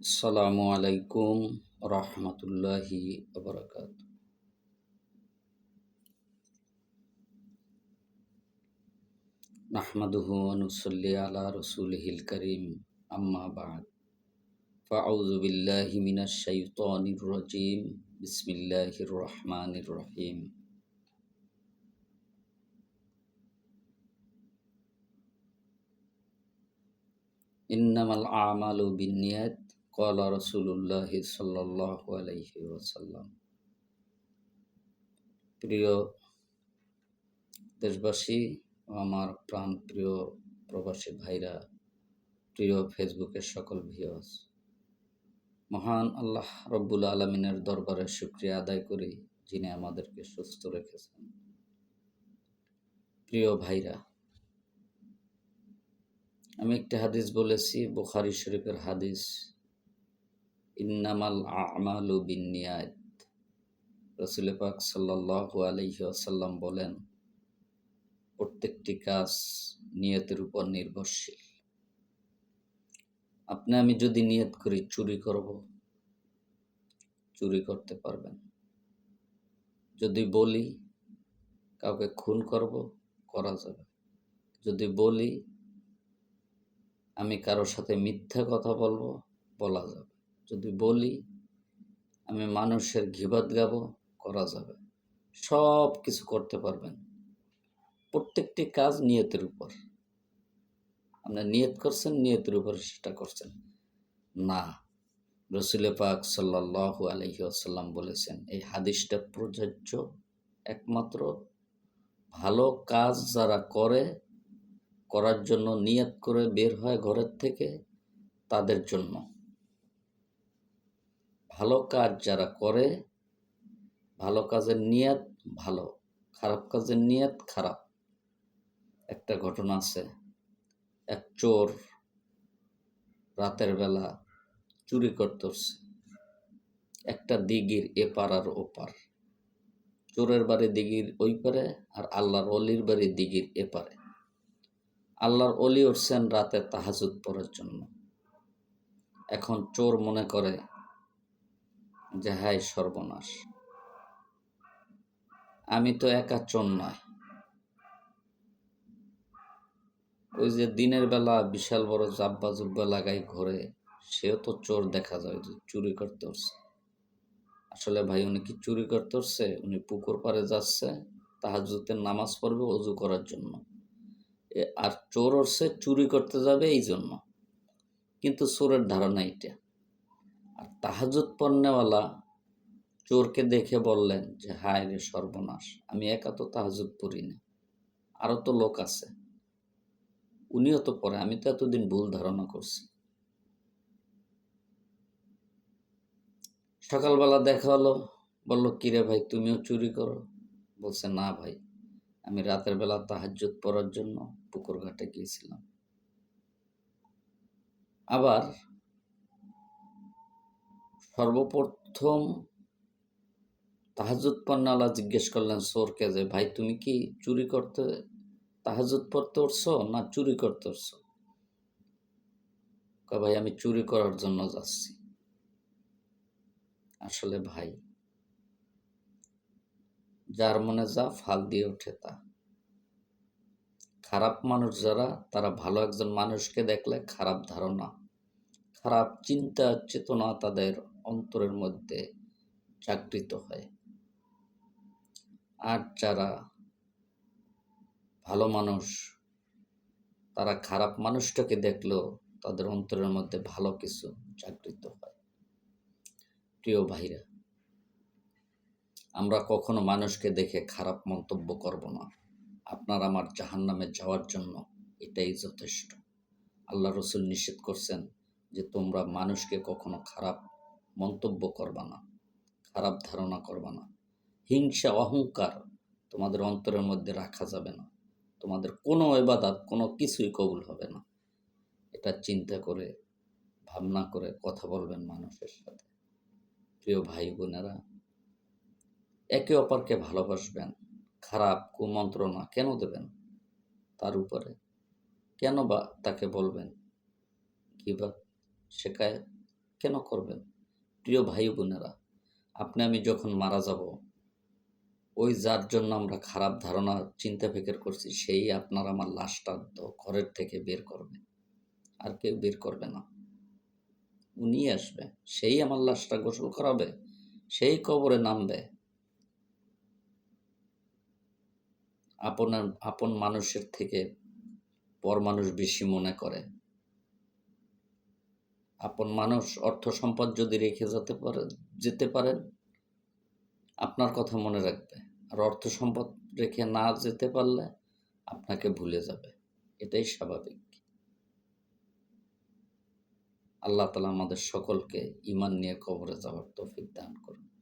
আসসালামু আলাইকুম রহমতুল্লাহি বরকাত নাহমাদুহু অনুসল্লি আলা রসুলহিল করিম, আম্মা বাদ। ফাউযু বিল্লাহি মিনাশ শাইতানির রাজিম, বিসমিল্লাহির রহমানির রহিম। ইন্নামাল আমালু বিন্নিয়াত কলা রসুল্লাহ সাল্লাহ আলাইহি ওয়াসাল্লাম প্রিয় দেশবাসী, আমার প্রাণ প্রিয় প্রবাসী ভাইরা, প্রিয় ফেসবুকের সকল ভিওস মহান আল্লাহ রব্বুল আলমিনের দরবারে শুক্রিয়া আদায় করি যিনি আমাদেরকে সুস্থ রেখেছেন। প্রিয় ভাইরা, আমি একটি হাদিস বলেছি, বুখারি শরীফের হাদিস ইন্নামাল আমালু বিনিয়াত। রসুল পাক সাল্লাহু বলেন, প্রত্যেকটি কাজ নিয়তের উপর নির্ভরশীল। আপনি আমি যদি নিয়ত করি, চুরি করব, চুরি করতে পারবেন। যদি বলি, কাউকে খুন করব, করা যাবে। যদি বলি, আমি কারোর সাথে মিথ্যা কথা বলব, বলা যাবে। যদি বলি, আমি মানুষের ঘিবাদ গাব, করা যাবে। সব কিছু করতে পারবেন। প্রত্যেকটি কাজ নিয়তের উপর। আপনার নিয়ত করছেন, নিয়তের উপর সেটা করছেন। না রসুলে পাক সাল্লাহ আলহি আসাল্লাম বলেছেন, এই হাদিসটা প্রযোজ্য একমাত্র ভালো কাজ যারা করে, করার জন্য নিয়ত করে বের হয় ঘরের থেকে, তাদের জন্য। ভালো কাজ যারা করে, ভালো কাজের নিয়ত ভালো, খারাপ কাজের নিয়ত খারাপ। একটা ঘটনা আছে, এক চোর রাতের বেলা চুরি করতে একটা দিঘির এপার আর ওপার চোরের বাড়ি দিঘির ওই পারে আর আল্লাহর অলির বাড়ি দিঘির এপারে আল্লাহর অলি উঠছেন রাতে তাহাজুদ পড়ার জন্য। এখন চোর মনে করে যে হাই সর্বনাশ। আমি তো একা চোর নয়। ওই যে দিনের বেলা বিশাল বড় জাব্বা জুব্বা লাগাই ঘরে, সেও তো চোর দেখা যায় যে চুরি করতে উঠছে। আসলে ভাই, উনি কি চুরি করতে উঠছে? উনি পুকুর পাড়ে যাচ্ছে তাহাজুতের নামাজ পড়বে অজু করার জন্য। আর চোর উঠছে, চুরি করতে যাবে এই জন্য। কিন্তু চোরের ধারণা এটা আর তাহাজুত পণ্যওয়ালা চোরকে দেখে বললেন যে, হায় রে সর্বনাশ, আমি একা তো তাহাজুদ পড়ি না আরও তো লোক আছে। উনিও তো পরে আমি তো এতদিন ভুল ধারণা করছি। সকালবেলা দেখা হলো, বলল, কিরে ভাই, তুমিও চুরি করো? বলছে, না ভাই, আমি রাতের বেলা তাহাজ্জুদ পড়ার জন্য পুকুর ঘাটে গিয়েছিলাম। আবার সর্বপ্রথম তাহাজুদ পণ্যালা জিজ্ঞেস করলেন, সোরকে যে, ভাই তুমি কি চুরি করতে তাহাজুদ পড়তে উঠছো না চুরি করতে উঠছো? ভাই, আমি চুরি করার জন্য যাচ্ছি। আসলে ভাই, যার মনে যা ফাল দিয়ে ওঠে তা। খারাপ মানুষ যারা, তারা ভালো একজন মানুষকে দেখলে খারাপ ধারণা, খারাপ চিন্তা, চেতনা তাদের অন্তরের মধ্যে জাগৃত হয়। আর যারা ভালো মানুষ, তারা খারাপ মানুষটাকে দেখলেও তাদের অন্তরের মধ্যে ভালো কিছু জাগৃত হয়। প্রিয় ভাইরা, আমরা কখনো মানুষকে দেখে খারাপ মন্তব্য করব না। আপনার আমার জাহান নামে যাওয়ার জন্য এটাই যথেষ্ট। আল্লাহ রসুল নিষেধ করছেন যে তোমরা মানুষকে কখনো খারাপ মন্তব্য করবা না, খারাপ ধারণা করবা না। হিংসা, অহংকার তোমাদের অন্তরের মধ্যে রাখা যাবে না। তোমাদের কোনো এবাদাত, কোনো কিছুই কবুল হবে না। এটা চিন্তা করে, ভাবনা করে কথা বলবেন মানুষের সাথে। প্রিয় ভাই বোনেরা একে অপরকে ভালোবাসবেন, খারাপ কুমন্ত্রণা কেন দেবেন? তার উপরে কেন বা তাকে বলবেন? কি বা শেখায় কেন করবেন? প্রিয় ভাই বোনেরা, আপনি আমি যখন মারা যাব, ওই যার জন্য আমরা খারাপ ধারণা, চিন্তা ফিকির করছি, সেই আপনার আমার লাশটা ঘরের থেকে বের করবে। আর কেউ বের করবে না। উনি আসবে, সেই আমার লাশটা গোসল করাবে, সেই কবরে নামবে। আপনার, আপন মানুষের থেকে পর মানুষ বেশি মনে করে। আপন মানুষ অর্থ সম্পদ যদি রেখে যেতে পারে, যেতে পারেন, আপনার কথা মনে রাখবে। আর অর্থ সম্পদ রেখে না যেতে পারলে আপনাকে ভুলে যাবে। এটাই স্বাভাবিক। আল্লাহ তালা আমাদের সকলকে ইমান নিয়ে কবরে যাওয়ার তৌফিক দান করুন।